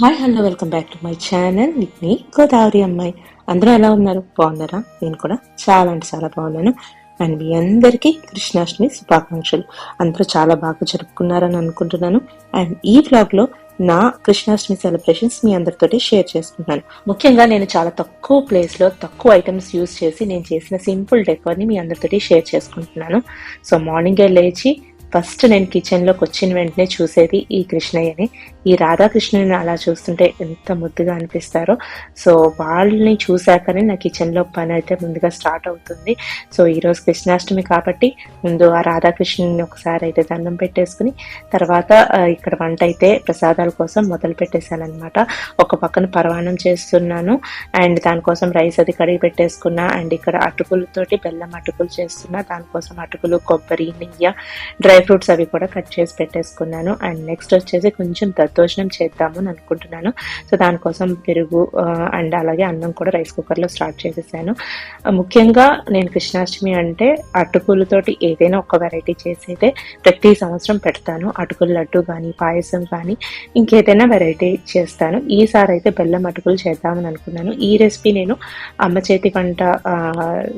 Hi hello welcome back to my channel with me Godavari అమ్మాయి. అందరూ ఎలా ఉన్నారు? బాగున్నారా? నేను కూడా చాలా అంటే చాలా బాగున్నాను. అండ్ మీ అందరికీ కృష్ణాష్టమి శుభాకాంక్షలు. అందరూ చాలా బాగా జరుపుకున్నారని అనుకుంటున్నాను. అండ్ ఈ బ్లాగ్లో నా కృష్ణాష్టమి సెలబ్రేషన్స్ మీ అందరితోటి షేర్ చేసుకుంటున్నాను ముఖ్యంగా నేను చాలా తక్కువ ప్లేస్లో తక్కువ ఐటమ్స్ యూస్ చేసి నేను చేసిన సింపుల్ డెకోర్ని మీ అందరితోటి షేర్ చేసుకుంటున్నాను. సో మార్నింగే లేచి ఫస్ట్ నేను కిచెన్లోకి వచ్చిన వెంటనే చూసేది ఈ కృష్ణయ్యని. ఈ రాధాకృష్ణుని అలా చూస్తుంటే ఎంత ముద్దుగా అనిపిస్తారో. సో వాళ్ళని చూశాకనే నా కిచెన్లో పని అయితే ముందుగా స్టార్ట్ అవుతుంది. సో ఈ రోజు కృష్ణాష్టమి కాబట్టి ముందు ఆ రాధాకృష్ణుని ఒకసారి అయితే దండం పెట్టేసుకుని తర్వాత ఇక్కడ వంట అయితే ప్రసాదాల కోసం మొదలు పెట్టేశాను అనమాట ఒక పక్కన పరవాణం చేస్తున్నాను. అండ్ దానికోసం రైస్ అది కడిగి పెట్టేసుకున్నా అండ్ ఇక్కడ అటుకులతోటి బెల్లం అటుకులు చేస్తున్నా. దానికోసం అటుకులు కొబ్బరి నెయ్యి డ్రై ఫ్రూట్స్ అవి కూడా కట్ చేసి పెట్టేసుకున్నాను. అండ్ నెక్స్ట్ వచ్చేసి కొంచెం దద్దోజనం చేద్దాము అని అనుకుంటున్నాను. సో దానికోసం పెరుగు అండ్ అలాగే అన్నం కూడా రైస్ కుక్కర్లో స్టార్ట్ చేసేసాను. ముఖ్యంగా నేను కృష్ణాష్టమి అంటే అటుకులతోటి ఏదైనా ఒక వెరైటీ చేసైతే ప్రతి సంవత్సరం పెడతాను. అటుకుల లడ్డు కానీ పాయసం కానీ ఇంకేదైనా వెరైటీ చేస్తాను. ఈసారి అయితే బెల్లం అటుకులు చేద్దామని అనుకున్నాను. ఈ రెసిపీ నేను అమ్మ చేతి వంట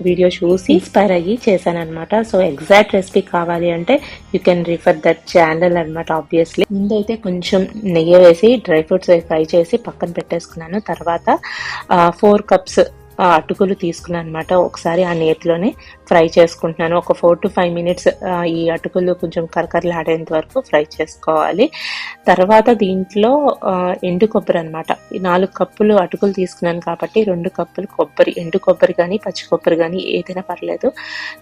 వీడియో చూసి ఇన్స్పైర్ అయ్యి చేశాను అనమాట సో ఎగ్జాక్ట్ రెసిపీ కావాలి అంటే you can refer that channel అనమాట ఆబ్వియస్లీ. ముందైతే కొంచెం నెయ్యి వేసి డ్రై ఫ్రూట్స్ ఫ్రై చేసి పక్కన పెట్టేసుకున్నాను. తర్వాత ఫోర్ కప్స్ అటుకులు తీసుకున్నాను అనమాట ఒకసారి ఆ నేతిలోనే ఫ్రై చేసుకుంటున్నాను. ఒక ఫోర్ టు ఫైవ్ మినిట్స్ ఈ అటుకులు కొంచెం కరకరలాడేంత వరకు ఫ్రై చేసుకోవాలి. తర్వాత దీంట్లో ఎండు కొబ్బరి అనమాట నాలుగు కప్పులు అటుకులు తీసుకున్నాను కాబట్టి రెండు కప్పులు కొబ్బరి ఎండు కొబ్బరి కానీ పచ్చి కొబ్బరి కానీ ఏదైనా పర్లేదు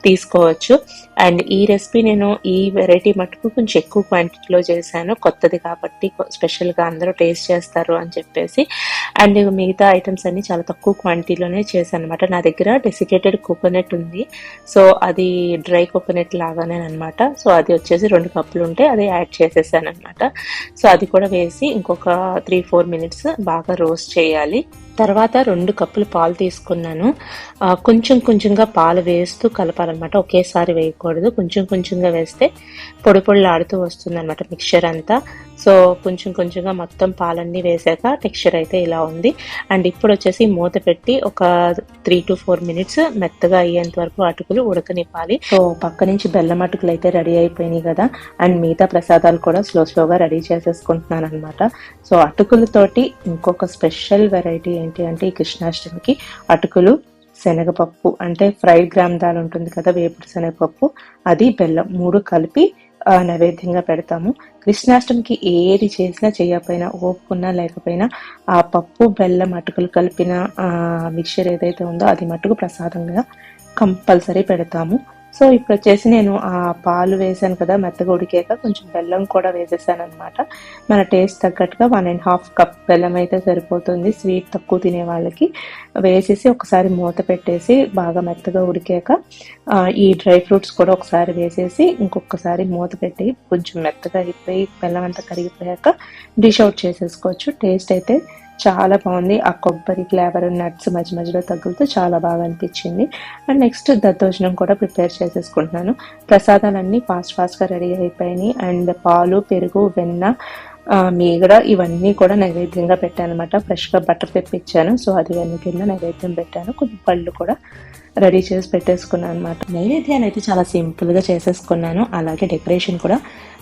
తీసుకోవచ్చు. అండ్ ఈ రెసిపీ నేను ఈ వెరైటీ మటుకు కొంచెం ఎక్కువ క్వాంటిటీలో చేశాను. కొత్తది కాబట్టి కొ- స్పెషల్గా అందరూ టేస్ట్ చేస్తారు అని చెప్పేసి. అండ్ మిగతా ఐటమ్స్ అన్ని చాలా తక్కువ క్వాంటిటీలోనే చేశాను అనమాట నా దగ్గర డెసికేటెడ్ కోకోనట్ ఉంది. సో అది డ్రై కోకోనట్ లాగానే అనమాట సో అది వచ్చేసి రెండు కప్పులు ఉంటే అది యాడ్ చేసేసాను అనమాట సో అది కూడా వేసి ఇంకొక త్రీ ఫోర్ మినిట్స్ బాగా రోస్ట్ చేయాలి. తర్వాత రెండు కప్పులు పాలు తీసుకున్నాను. కొంచెం కొంచెంగా పాలు వేస్తూ కలపాలన్నమాట. ఒకేసారి వేయకూడదు. కొంచెం కొంచెంగా వేస్తే పొడి పొడిలాడుతూ వస్తుందన్నమాట మిక్చర్ అంతా. సో కొంచెం కొంచెంగా మొత్తం పాలన్నీ వేసాక టెక్స్చర్ అయితే ఇలా ఉంది. అండ్ ఇప్పుడు వచ్చేసి మూత పెట్టి ఒక త్రీ టు ఫోర్ మినిట్స్ మెత్తగా అయ్యేంత వరకు అటుకులు ఉడకనివ్వాలి. సో పక్క నుంచి బెల్లం అటుకులు అయితే రెడీ అయిపోయినాయి కదా. అండ్ మిగతా ప్రసాదాలు కూడా స్లో స్లోగా రెడీ చేసేసుకుంటున్నాను అనమాట సో అటుకులతోటి ఇంకొక స్పెషల్ వెరైటీ ఏంటి అంటే ఈ కృష్ణాష్టమికి అటుకులు శనగపప్పు అంటే ఫ్రైడ్ గ్రామ్దాల్ ఉంటుంది కదా వేపుడు శనగపప్పు అది బెల్లం మూడు కలిపి నైవేద్యంగా పెడతాము. కృష్ణాష్టమికి ఏది చేసినా చేయకపోయినా ఓపుకున్నా లేకపోయినా ఆ పప్పు బెల్లం అటుకులు కలిపిన మిక్చర్ ఏదైతే ఉందో అది మటుకు ప్రసాదంగా కంపల్సరీ పెడతాము. సో ఇప్పుడు వచ్చేసి నేను ఆ పాలు వేసాను కదా మెత్తగా ఉడికాక కొంచెం బెల్లం కూడా వేసేసాను అనమాట మన టేస్ట్ తగ్గట్టుగా వన్ అండ్ హాఫ్ కప్ బెల్లం అయితే సరిపోతుంది స్వీట్ తక్కువ తినే వాళ్ళకి. వేసేసి ఒకసారి మూత పెట్టేసి బాగా మెత్తగా ఉడికాక ఈ డ్రై ఫ్రూట్స్ కూడా ఒకసారి వేసేసి ఇంకొకసారి మూత పెట్టి కొంచెం మెత్తగా అయిపోయి బెల్లం అంతా కరిగిపోయాక డిష్ అవుట్ చేసేసుకోవచ్చు. టేస్ట్ అయితే చాలా బాగుంది. ఆ కొబ్బరి ఫ్లేవర్ నట్స్ మధ్య మధ్యలో తగులుతూ చాలా బాగా అనిపించింది. అండ్ నెక్స్ట్ దద్దోజనం కూడా ప్రిపేర్ చేసేసుకుంటున్నాను. ప్రసాదాలన్నీ ఫాస్ట్ ఫాస్ట్గా రెడీ అయిపోయినాయి. అండ్ పాలు పెరుగు వెన్న మీగడ ఇవన్నీ కూడా నైవేద్యంగా పెట్టాను అనమాట ఫ్రెష్గా బట్టర్ తెప్పించాను. సో అది వెన్న కింద నైవేద్యం పెట్టాను. కొన్ని పళ్ళు కూడా రెడీ చేసి పెట్టేసుకున్నాను అనమాట నైవేద్యాన్ని అయితే చాలా సింపుల్గా చేసేసుకున్నాను. అలాగే డెకరేషన్ కూడా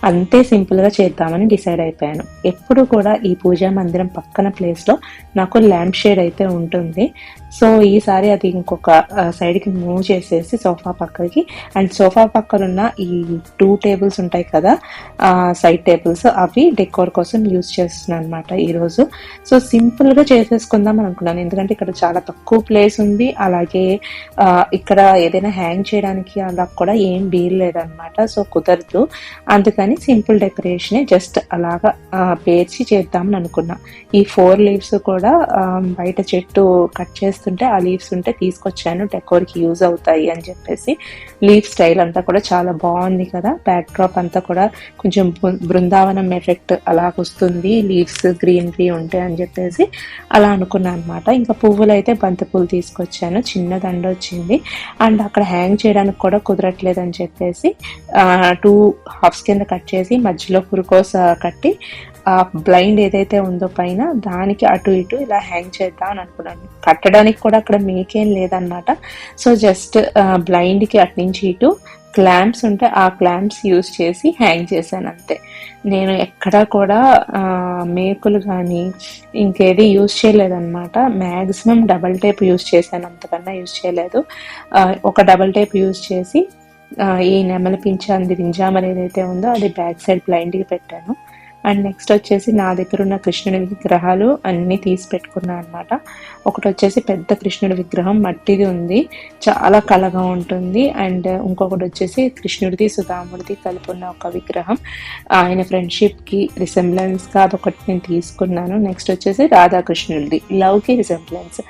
అంతే సింపుల్గా చేద్దామని డిసైడ్ అయిపోయాను. ఎప్పుడు కూడా ఈ పూజా మందిరం పక్కన ప్లేస్లో నాకు ల్యాంప్ షేడ్ అయితే ఉంటుంది. సో ఈసారి అది ఇంకొక సైడ్కి మూవ్ చేసేసి సోఫా పక్కకి అండ్ సోఫా పక్కన ఉన్న ఈ టూ టేబుల్స్ ఉంటాయి కదా సైడ్ టేబుల్స్ అవి డెకోర్ కోసం యూజ్ చేస్తున్నాను అనమాట ఈరోజు. సో సింపుల్గా చేసేసుకుందాం అనుకున్నాను. ఎందుకంటే ఇక్కడ చాలా తక్కువ ప్లేస్ ఉంది. అలాగే ఇక్కడ ఏదైనా హ్యాంగ్ చేయడానికి అలా కూడా ఏం వీలు లేదనమాట సో కుదరదు. అందుకని సింపుల్ డెకరేషన్ జస్ట్ అలాగా పేర్చి చేద్దామని అనుకున్నా. ఈ ఫోర్ లీవ్స్ కూడా బయట చెట్టు కట్ చేస్తుంటే ఆ లీవ్స్ ఉంటే తీసుకొచ్చాను. డెకోర్కి యూజ్ అవుతాయి అని చెప్పేసి. లీఫ్ స్టైల్ అంతా కూడా చాలా బాగుంది కదా. బ్యాక్ డ్రాప్ అంతా కూడా కొంచెం బృ- బృందావనం ఎఫెక్ట్ అలా వస్తుంది. లీవ్స్ గ్రీనరీ ఉంటాయి అని చెప్పేసి అలా అనుకున్నాను అనమాట ఇంకా పువ్వులు అయితే బంతి పువ్వులు తీసుకొచ్చాను. చిన్న దండ వచ్చింది. అండ్ అక్కడ హ్యాంగ్ చేయడానికి కూడా కుదరట్లేదు అని చెప్పేసి టూ హాఫ్స్ కింద కట్ చేసి మధ్యలో పురుకోస కట్టి ఆ బ్లైండ్ ఏదైతే ఉందో పైన దానికి అటు ఇటు ఇలా హ్యాంగ్ చేద్దాం అని అనుకున్నాను. కట్టడానికి కూడా అక్కడ మీకేం లేదన్నమాట. సో జస్ట్ బ్లైండ్కి అటు నుంచి ఇటు క్లాంప్స్ ఉంటే ఆ క్లాంప్స్ యూజ్ చేసి హ్యాంగ్ చేశాను అంతే. నేను ఎక్కడా కూడా మేకులు కానీ ఇంకేది యూజ్ చేయలేదన్నమాట. మ్యాక్సిమం డబల్ టేప్ యూజ్ చేశాను అంతకన్నా యూస్ చేయలేదు. ఒక డబల్ టేప్ యూజ్ చేసి ఈ నెమల నెమలి పింఛంది వింజామర్ ఏదైతే ఉందో అది బ్యాక్ సైడ్ బ్లైండ్కి పెట్టాను. అండ్ నెక్స్ట్ వచ్చేసి నా దగ్గర ఉన్న కృష్ణుడి విగ్రహాలు అన్నీ తీసి పెట్టుకున్నాను అనమాట ఒకటి వచ్చేసి పెద్ద కృష్ణుడి విగ్రహం మట్టిది ఉంది చాలా కళగా ఉంటుంది. అండ్ ఇంకొకటి వచ్చేసి కృష్ణుడిది సుధాముడిది కలిపి ఉన్న ఒక విగ్రహం. ఆయన ఫ్రెండ్షిప్కి రిసెంబ్లెన్స్గా అదొకటి నేను తీసుకున్నాను. నెక్స్ట్ వచ్చేసి రాధాకృష్ణుడిది లవ్కి రిసెంబ్లెన్స్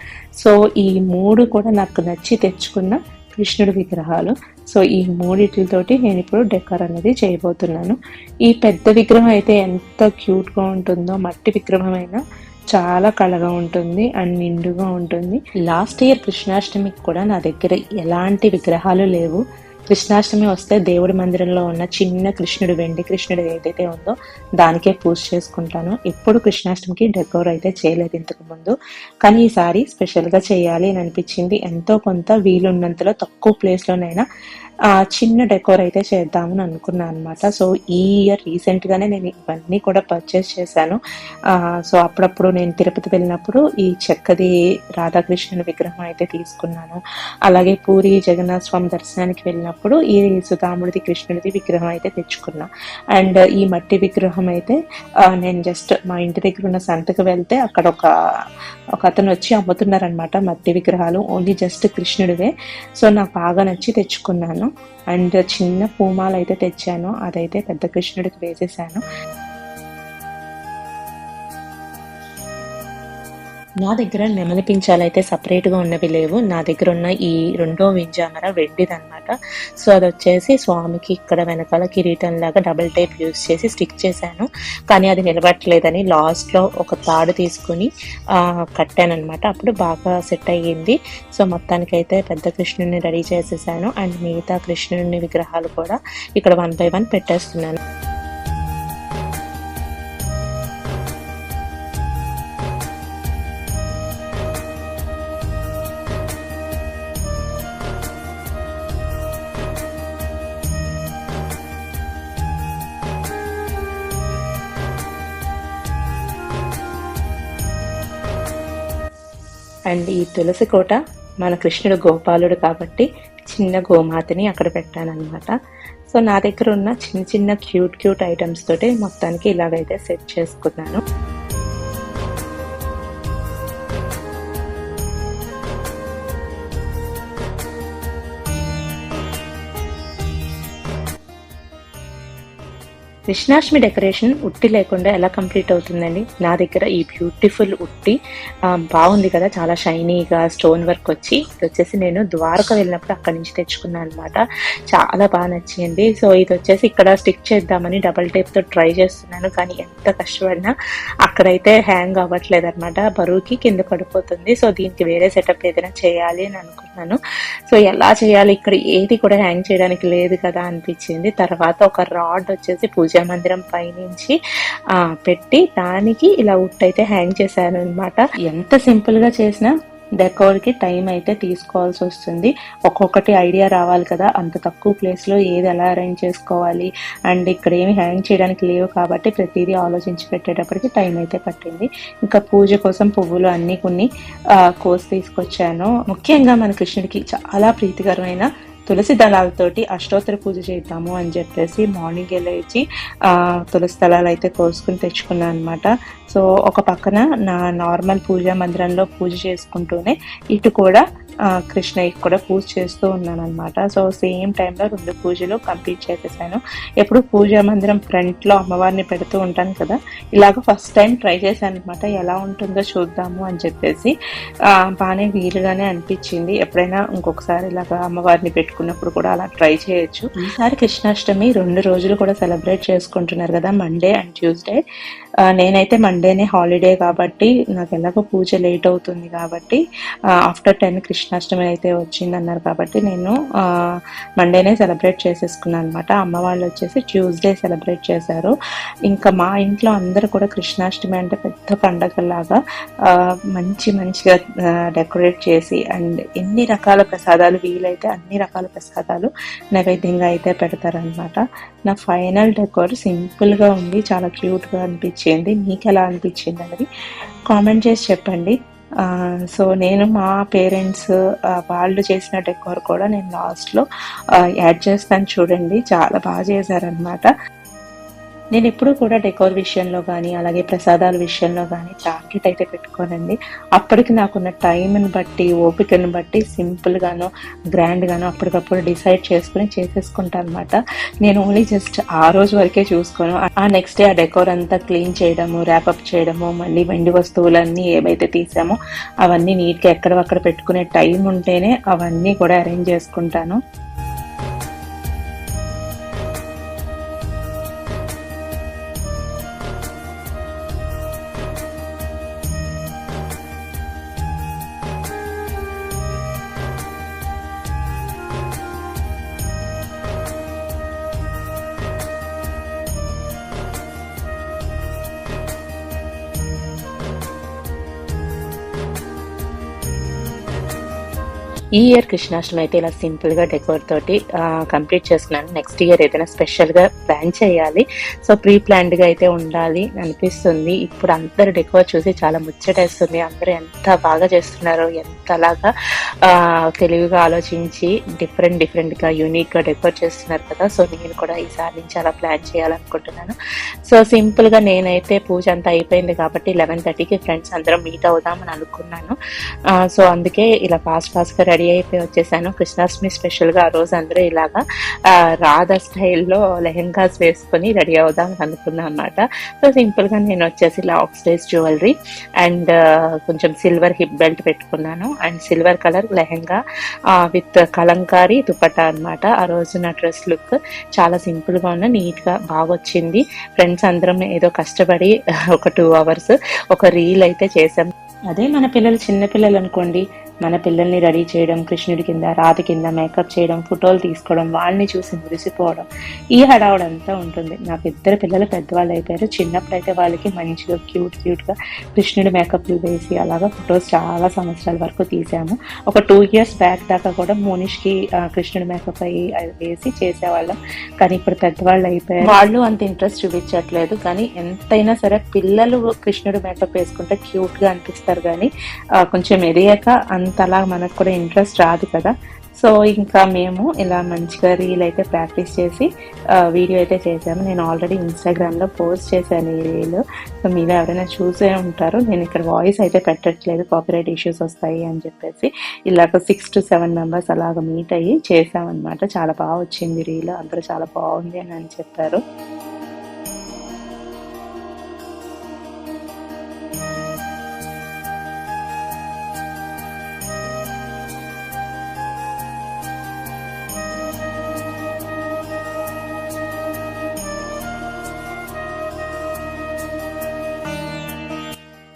సో ఈ మూడు కూడా నాకు నచ్చి తెచ్చుకున్న కృష్ణుడి విగ్రహాలు. సో ఈ మూడిటితోటి నేను ఇప్పుడు డెకర్ అనేది చేయబోతున్నాను. ఈ పెద్ద విగ్రహం అయితే ఎంత క్యూట్గా ఉంటుందో మట్టి విగ్రహం అయినా చాలా కళగా ఉంటుంది అండ్ నిండుగా ఉంటుంది. లాస్ట్ ఇయర్ కృష్ణాష్టమికి కూడా నా దగ్గర ఎలాంటి విగ్రహాలు లేవు. కృష్ణాష్టమి వస్తే దేవుడి మందిరంలో ఉన్న చిన్న కృష్ణుడు వెండి కృష్ణుడు ఏదైతే ఉందో దానికే పూజ చేసుకుంటాను. ఎప్పుడు కృష్ణాష్టమికి డెకోర్ అయితే చేయలేదు ఇంతకు ముందు. కానీ ఈసారి స్పెషల్గా చేయాలి అని అనిపించింది. ఎంతో కొంత వీలున్నంతలో తక్కువ ప్లేస్లోనైనా చిన్న డెకోర్ అయితే చేద్దామని అనుకున్నాను అనమాట సో ఈ ఇయర్ రీసెంట్గానే నేను ఇవన్నీ కూడా పర్చేస్ చేశాను. సో అప్పుడప్పుడు నేను తిరుపతి వెళ్ళినప్పుడు ఈ చెక్కది రాధాకృష్ణుని విగ్రహం అయితే తీసుకున్నాను. అలాగే పూరి జగన్నాథ స్వామి దర్శనానికి వెళ్ళినప్పుడు ఈ సుధాముడిది కృష్ణుడిది విగ్రహం అయితే తెచ్చుకున్నా. అండ్ ఈ మట్టి విగ్రహం అయితే నేను జస్ట్ మా ఇంటి దగ్గర ఉన్న సంతకు వెళ్తే అక్కడ ఒక ఒక అతను వచ్చి అమ్ముతున్నారనమాట మట్టి విగ్రహాలు. Only just కృష్ణుడివే. సో నాకు బాగా నచ్చి తెచ్చుకున్నాను. అండ్ చిన్న పూమాలు అయితే తెచ్చాను. అదైతే పెద్ద కృష్ణుడికి వేసేసాను. నా దగ్గర నెమలి పించాలు అయితే సపరేట్గా ఉన్నవి లేవు. నా దగ్గర ఉన్న ఈ రెండో వింజామర వెండిదన్నమాట. సో అది వచ్చేసి స్వామికి ఇక్కడ వెనకాల కిరీటం లాగా డబుల్ టైప్ యూస్ చేసి స్టిక్ చేశాను. కానీ అది నిలబట్టలేదని లాస్ట్లో ఒక తాడు తీసుకుని కట్టాను అప్పుడు బాగా సెట్ అయ్యింది. సో మొత్తానికైతే పెద్ద కృష్ణుడిని రెడీ చేసేసాను. అండ్ మిగతా కృష్ణుడిని విగ్రహాలు కూడా ఇక్కడ వన్ బై వన్ పెట్టేస్తున్నాను. అండ్ ఈ తులసి కోట మన కృష్ణుడు గోపాలుడు కాబట్టి చిన్న గోమాతని అక్కడ పెట్టాను అనమాట సో నా దగ్గర ఉన్న చిన్న చిన్న క్యూట్ క్యూట్ ఐటమ్స్ తోటి మొత్తానికి ఇలాగైతే సెట్ చేసుకున్నాను. కృష్ణాష్టమి డెకరేషన్ ఉట్టి లేకుండా ఎలా కంప్లీట్ అవుతుందండి? నా దగ్గర ఈ బ్యూటిఫుల్ ఉట్టి బాగుంది కదా చాలా షైనీగా స్టోన్ వర్క్ వచ్చి. ఇది వచ్చేసి నేను ద్వారక వెళ్ళినప్పుడు అక్కడి నుంచి తెచ్చుకున్నాను అనమాట చాలా బాగా నచ్చింది. సో ఇది వచ్చేసి ఇక్కడ స్టిక్ చేద్దామని డబల్ టేప్తో ట్రై చేస్తున్నాను. కానీ ఎంత కష్టపడినా అక్కడైతే హ్యాంగ్ అవ్వట్లేదు అనమాట బరువుకి కింద పడిపోతుంది. సో దీనికి వేరే సెటప్ ఏదైనా చేయాలి అని అనుకున్నాను. సో ఎలా చేయాలి? ఇక్కడ ఏది కూడా హ్యాంగ్ చేయడానికి లేదు కదా అనిపించింది. తర్వాత ఒక రాడ్ వచ్చేసి పూజా మందిరం పైనుంచి ఆ, పెట్టి దానికి ఇలా ఉట్ అయితే హ్యాంగ్ చేశాను అనమాట ఎంత సింపుల్గా చేసినా డెకోర్కి టైం అయితే తీసుకోవాల్సి వస్తుంది. ఒక్కొక్కటి ఐడియా రావాలి కదా అంత తక్కువ ప్లేస్లో ఏది ఎలా అరేంజ్ చేసుకోవాలి? అండ్ ఇక్కడ ఏమి హ్యాంగ్ చేయడానికి లేవు కాబట్టి ప్రతిదీ ఆలోచించి పెట్టేటప్పటికి టైం అయితే పట్టింది. ఇంకా పూజ కోసం పువ్వులు అన్ని కొన్ని కోసి తీసుకొచ్చాను. ముఖ్యంగా మన కృష్ణుడికి చాలా ప్రీతికరమైన తులసి దళాలతోటి అష్టోత్తర పూజ చేద్దాము అని చెప్పేసి మార్నింగ్ వెళ్ళేసి ఆ తులసి దళాలు అయితే కోసుకుని తెచ్చుకున్నాను అనమాట సో ఒక పక్కన నా నార్మల్ పూజా మందిరంలో పూజ చేసుకుంటూనే ఇటు కూడా కృష్ణయ్యకి కూడా పూజ చేస్తూ ఉన్నాను అనమాట సో సేమ్ టైంలో రెండు పూజలు కంప్లీట్ చేసేసాను. ఎప్పుడు పూజా మందిరం ఫ్రంట్లో అమ్మవారిని పెడుతూ ఉంటాను కదా ఇలాగ ఫస్ట్ టైం ట్రై చేశాను అనమాట ఎలా ఉంటుందో చూద్దాము అని చెప్పేసి బాగానే వీలుగానే అనిపించింది. ఎప్పుడైనా ఇంకొకసారి ఇలాగ అమ్మవారిని పెట్టుకున్నప్పుడు కూడా అలా ట్రై చేయొచ్చు. ఈసారి కృష్ణాష్టమి రెండు రోజులు కూడా సెలబ్రేట్ చేసుకుంటున్నారు కదా మండే అండ్ ట్యూస్డే. నేనైతే మండేనే హాలిడే కాబట్టి నాకు ఎలాగో పూజ లేట్ అవుతుంది కాబట్టి ఆఫ్టర్ టెన్ కృష్ణాష్టమి అయితే వచ్చింది అన్నారు కాబట్టి నేను మండేనే సెలబ్రేట్ చేసేసుకున్నాను అనమాట అమ్మ వాళ్ళు వచ్చేసి ట్యూస్డే సెలబ్రేట్ చేశారు. ఇంకా మా ఇంట్లో అందరూ కూడా కృష్ణాష్టమి అంటే పెద్ద పండగలాగా మంచి మంచిగా డెకరేట్ చేసి అండ్ ఎన్ని రకాల ప్రసాదాలు వీలైతే అన్ని రకాల ప్రసాదాలు నైవేద్యంగా అయితే పెడతారనమాట నా ఫైనల్ డెకోర్ సింపుల్గా ఉంది చాలా క్యూట్గా అనిపించింది మీకు ఎలా అనిపించింది అనేది కామెంట్ చేసి చెప్పండి. సో నేను మా పేరెంట్స్ వాళ్ళు చేసిన డెకోర్ కూడా నేను లాస్ట్లో యాడ్ చేస్తాను చూడండి. చాలా బాగా చేశారనమాట నేను ఎప్పుడూ కూడా డెకోర్ విషయంలో కానీ అలాగే ప్రసాదాల విషయంలో కానీ టార్గెట్ అయితే పెట్టుకోనండి. అప్పటికి నాకున్న టైంని బట్టి ఓపికను బట్టి సింపుల్గాను గ్రాండ్గాను అప్పటికప్పుడు డిసైడ్ చేసుకుని చేసేసుకుంటాను అనమాట నేను ఓన్లీ జస్ట్ ఆ రోజు వరకే చూసుకోను. ఆ నెక్స్ట్ డే ఆ డెకోర్ అంతా క్లీన్ చేయడము ర్యాపప్ చేయడము మళ్ళీ వెండి వస్తువులన్నీ ఏవైతే తీసామో అవన్నీ నీట్గా ఎక్కడవక్కడ పెట్టుకునే టైం ఉంటేనే అవన్నీ కూడా అరేంజ్ చేసుకుంటాను. ఈ ఇయర్ కృష్ణాష్టమి అయితే ఇలా సింపుల్గా డెకోర్ తోటి కంప్లీట్ చేసుకున్నాను. నెక్స్ట్ ఇయర్ ఏదైనా స్పెషల్గా ప్లాన్ చేయాలి. సో ప్రీ ప్లాన్డ్గా అయితే ఉండాలి అనిపిస్తుంది. ఇప్పుడు అందరు డెకోర్ చూసి చాలా ముచ్చటేస్తుంది. అందరూ ఎంత బాగా చేస్తున్నారో ఎంతలాగా తెలివిగా ఆలోచించి డిఫరెంట్ డిఫరెంట్గా యూనిక్గా డెకోర్ చేస్తున్నారు కదా. సో నేను కూడా ఈసారి నుంచి అలా ప్లాన్ చేయాలనుకుంటున్నాను. సో సింపుల్గా నేనైతే పూజ అంతా అయిపోయింది కాబట్టి లెవెన్ థర్టీకి ఫ్రెండ్స్ అందరం మీట్ అవుదామని అనుకున్నాను. సో అందుకే ఇలా ఫాస్ట్ ఫాస్ట్గా రెడీ అయిపోయి వచ్చేసాను. కృష్ణాష్టమి స్పెషల్గా ఆ రోజు అందరూ ఇలాగా రాధ స్టైల్లో లెహెంగాస్ వేసుకొని రెడీ అవుదాం అని అనుకున్నాను అనమాట సో సింపుల్గా నేను వచ్చేసి ఇలా ఆక్సిడైజ్ జ్యువెలరీ అండ్ కొంచెం సిల్వర్ హిప్ బెల్ట్ పెట్టుకున్నాను. And silver colour lehenga with Kalamkari dupatta అన్నమాట. ఆ రోజు నా డ్రెస్ లుక్ చాలా సింపుల్గా ఉన్న నీట్గా బాగా వచ్చింది. ఫ్రెండ్స్ అందరం ఏదో కష్టపడి ఒక టూ అవర్స్ ఒక రీల్ అయితే చేసాం. అదే మన పిల్లలు చిన్నపిల్లలు అనుకోండి మన పిల్లల్ని రెడీ చేయడం కృష్ణుడి కింద రాతి కింద మేకప్ చేయడం ఫోటోలు తీసుకోవడం వాళ్ళని చూసి మురిసిపోవడం ఈ హడావుడంతా ఉంటుంది. నాకు ఇద్దరు పిల్లలు పెద్దవాళ్ళు అయిపోయారు. చిన్నప్పుడు అయితే వాళ్ళకి మంచిగా క్యూట్ క్యూట్గా కృష్ణుడి మేకప్లు వేసి అలాగా ఫొటోస్ చాలా సంవత్సరాల వరకు తీసాము. ఒక టూ ఇయర్స్ బ్యాక్ దాకా కూడా మోనిష్కి కృష్ణుడి మేకప్ అయ్యి వేసి చేసేవాళ్ళం. కానీ ఇప్పుడు పెద్దవాళ్ళు అయిపోయారు. వాళ్ళు అంత ఇంట్రెస్ట్ చూపించట్లేదు. కానీ ఎంతైనా సరే పిల్లలు కృష్ణుడి మేకప్ వేసుకుంటే క్యూట్గా అనిపిస్తారు. కానీ కొంచెం ఎదిగాక అంతలా మనకు కూడా ఇంట్రెస్ట్ రాదు కదా. సో ఇంకా మేము ఇలా మంచిగా రీల్ అయితే ప్రాక్టీస్ చేసి వీడియో అయితే చేశాము. నేను ఆల్రెడీ ఇన్స్టాగ్రామ్లో పోస్ట్ చేశాను ఈ రీల్ సో మీరు ఎవరైనా చూసే ఉంటారు నేను ఇక్కడ వాయిస్ అయితే పెట్టట్లేదు కాపీరైట్ ఇష్యూస్ వస్తాయి అని చెప్పేసి ఇలాగ సిక్స్ టు సెవెన్ మెంబర్స్ అలాగ మీట్ అయ్యి చేసామన్నమాట చాలా బాగా వచ్చింది రీల్ అందరూ చాలా బాగుంది అని అని చెప్పారు.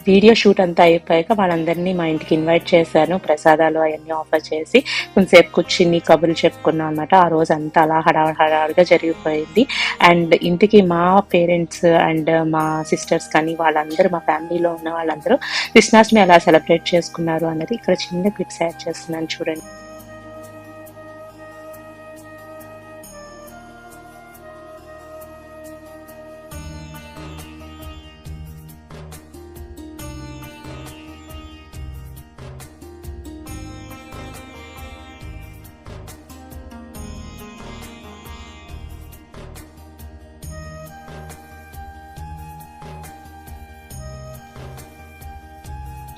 వీడియో షూట్ అంతా అయిపోయాక వాళ్ళందరినీ మా ఇంటికి ఇన్వైట్ చేశాను. ప్రసాదాలు అవన్నీ ఆఫర్ చేసి కొంతసేపు కూర్చుని కబుర్లు చెప్పుకున్నాం అనమాట ఆ రోజు అంతా అలా హడావుడి హడావుడిగా జరిగిపోయింది. అండ్ ఇంటికి మా పేరెంట్స్ అండ్ మా సిస్టర్స్ కానీ వాళ్ళందరూ మా ఫ్యామిలీలో ఉన్న వాళ్ళందరూ కృష్ణాష్టమి ఎలా సెలబ్రేట్ చేసుకున్నారు అన్నది ఇక్కడ చిన్న క్లిప్స్ యాడ్ చేస్తున్నాను చూడండి.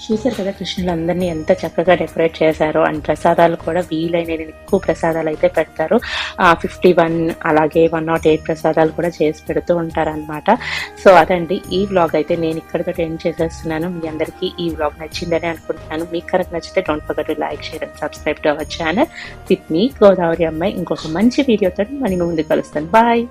చూశారు కదా కృష్ణులు అందరినీ ఎంత చక్కగా డెకరేట్ చేశారో అండ్ ప్రసాదాలు కూడా వీలైన ఎక్కువ ప్రసాదాలు అయితే పెడతారు. ఫిఫ్టీ వన్ అలాగే వన్ నాట్ ఎయిట్ ప్రసాదాలు కూడా చేసి పెడుతూ ఉంటారనమాట సో అదండి ఈ వ్లాగ్ అయితే నేను ఇక్కడితో ఎండ్ చేసేస్తున్నాను. మీ అందరికీ ఈ వ్లాగ్ నచ్చిందని అనుకుంటున్నాను. మీకు కనుక నచ్చితే don't forget like share and subscribe to our channel with me Godavari అమ్మాయి. ఇంకొక మంచి వీడియోతో మళ్ళీ ముందు కలుస్తాను. బాయ్